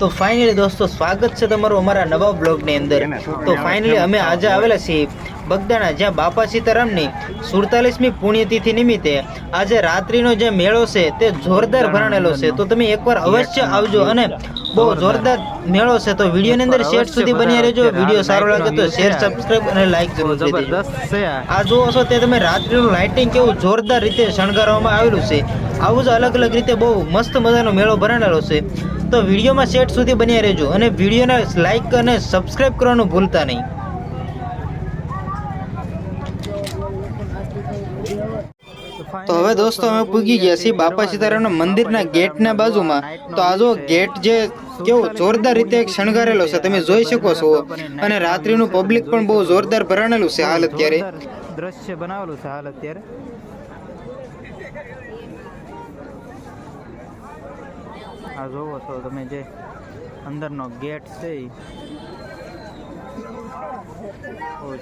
તો ફાઇનલી દોસ્તો સ્વાગત છે તમારું અમારા નવા બ્લોગની અંદર. તો ફાઇનલી અમે આજે આવેલા છીએ બગદાણા જ્યાં બાપા સીતારામની સુડતાલીસમી પુણ્યતિથિ નિમિત્તે આજે રાત્રિનો જે મેળો છે તે જોરદાર ભરાણેલો છે. તો તમે એકવાર અવશ્ય આવજો અને બહુ જોરદાર મેળો છે. તો વિડીયોની અંદર શેર સુધી બની રહેજો. વીડિયો સારો લાગે તો શેર સબસ્ક્રાઇબ અને લાઈક જરૂર દેજો. આ. આ જુઓ છો તે તમે રાત્રિનું લાઇટિંગ કેવું જોરદાર રીતે શણગારવામાં આવેલું છે. આવું જ અલગ અલગ રીતે બહુ મસ્ત મજાનો મેળો ભરાણેલો છે. તો વિડીયોમાં સેટ સુધી બન્યા રહેજો અને વિડીયોને લાઇક અને સબસ્ક્રાઈબ કરવાનું ભૂલતા નહીં. તો હવે દોસ્તો અમે પૂગી ગયા છીએ બાપા સીતારામના મંદિરના ગેટના બાજુમાં. તો આ જો ગેટ જે કેવો જોરદાર રીતે એક શણગારેલો છે તમે જોઈ શકો છો. અને રાત્રિનું પબ્લિક પણ બહુ જોરદાર ભરાણેલું છે હાલ અત્યારે. દ્રશ્ય બનાવેલું છે હાલ અત્યારે. આ જોવો છો તમે જે અંદરનો ગેટ છે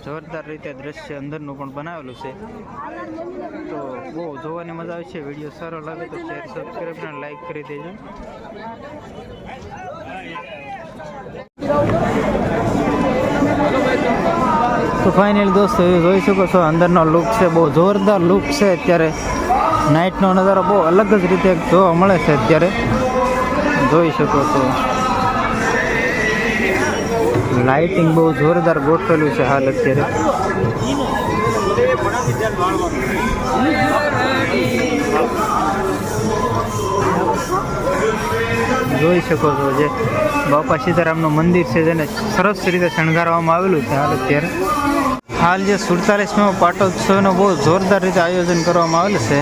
જોરદાર રીતે દ્રશ્ય અંદરનું પણ બનાવેલું છે. તો બહુ જોવાની મજા આવે છે. વીડિયો સારો લાગે તો શેર સબસ્ક્રાઈબ અને લાઈક કરી દેજો. તો ફાઇનલ દોસ્તો એ જોઈ શકો છો, અંદરનો લુક છે. બહુ જોરદાર લુક છે અત્યારે. નાઇટનો નજારો બહુ અલગ જ રીતે જોવા મળે છે અત્યારે. જોઈ શકો છો. લાઇટિંગ બહુ જોરદાર ગોઠવેલું છે હાલ અત્યારે. જોઈ શકો છો જે બાપા સીતારામનું મંદિર છે જેને સરસ રીતે શણગારવામાં આવેલું છે હાલ અત્યારે. હાલ જે સુડતાલીસમો પાટોત્સવનો બહુ જોરદાર રીતે આયોજન કરવામાં આવેલું છે.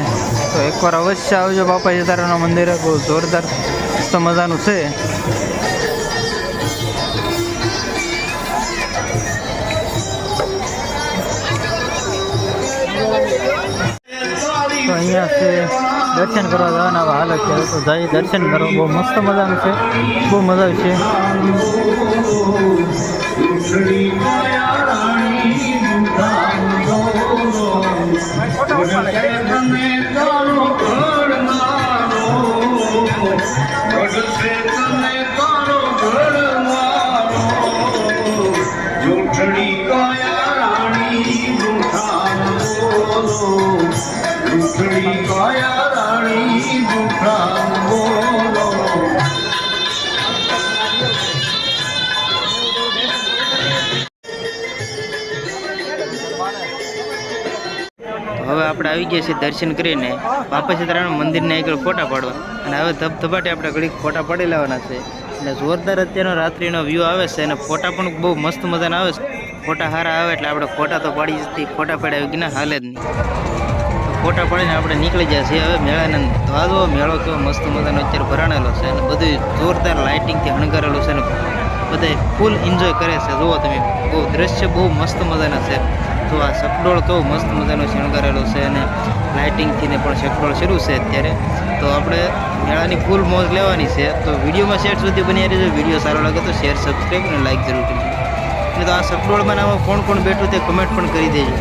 તો એકવાર અવશ્ય આવજો બાપા સીતારામના મંદિરે, બહુ જોરદાર. મસ્ત મજાનું છે. તો અહીંયા છે, દર્શન કરવા જવાના હાલ છે. તો જઈ દર્શન કરો. બહુ મસ્ત મજાનું છે. બહુ મજા આવશે હવે આપણે આવી ગયા છીએ દર્શન કરીને. બાપા સીતારામના મંદિરના આગળ ફોટા પાડવા. અને હવે ધબધબાટે આપણે ઘડીક ફોટા પાડી લેવાના છે. અને જોરદાર અત્યારનો રાત્રિનો વ્યૂ આવે છે અને ફોટા પણ બહુ મસ્ત મજાના આવે છે. ફોટા સારા આવે એટલે આપણે ફોટા તો પાડી જતી ફોટા પાડ્યા વગર ના હાલે જ નહીં. ફોટા પાડીને આપણે નીકળી ગયા છીએ હવે મેળાને તો મેળો કેવો મસ્ત મજાનો અત્યારે ભરાણેલો છે અને બધું જોરદાર લાઇટિંગથી હણગારેલું છે અને બધા ફૂલ એન્જોય કરે છે. જુઓ તમે, બહુ દ્રશ્ય બહુ મસ્ત મજાના છે. તો આ સકડોળ કેવો મસ્ત મજાનો શણગારેલો છે અને લાઇટિંગથી ને પણ સકડોળ શરૂ છે અત્યારે. તો આપણે મેળાની ફૂલ મોજ લેવાની છે. તો વિડીયોમાં શેર સુધી બની રહેજો. વીડિયો સારો લાગે તો શેર સબસ્ક્રાઈબ અને લાઇક જરૂર કરજો. અને તો આ સકડોળમાં બનાવવા કોણ કોણ બેઠું તે કમેન્ટ પણ કરી દેજો.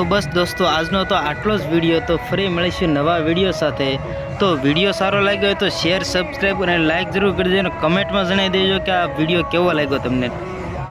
તો બસ દોસ્તો, આજનો તો આટલો જ વીડિયો તો ફરી મળીશું નવા વીડિયો સાથે. તો વીડિયો સારો લાગ્યો હોય તો શેર સબસ્ક્રાઈબ અને લાઇક જરૂર કરી દેજો કમેન્ટમાં જણાવી દેજો કે આ વીડિયો કેવો લાગ્યો તમને.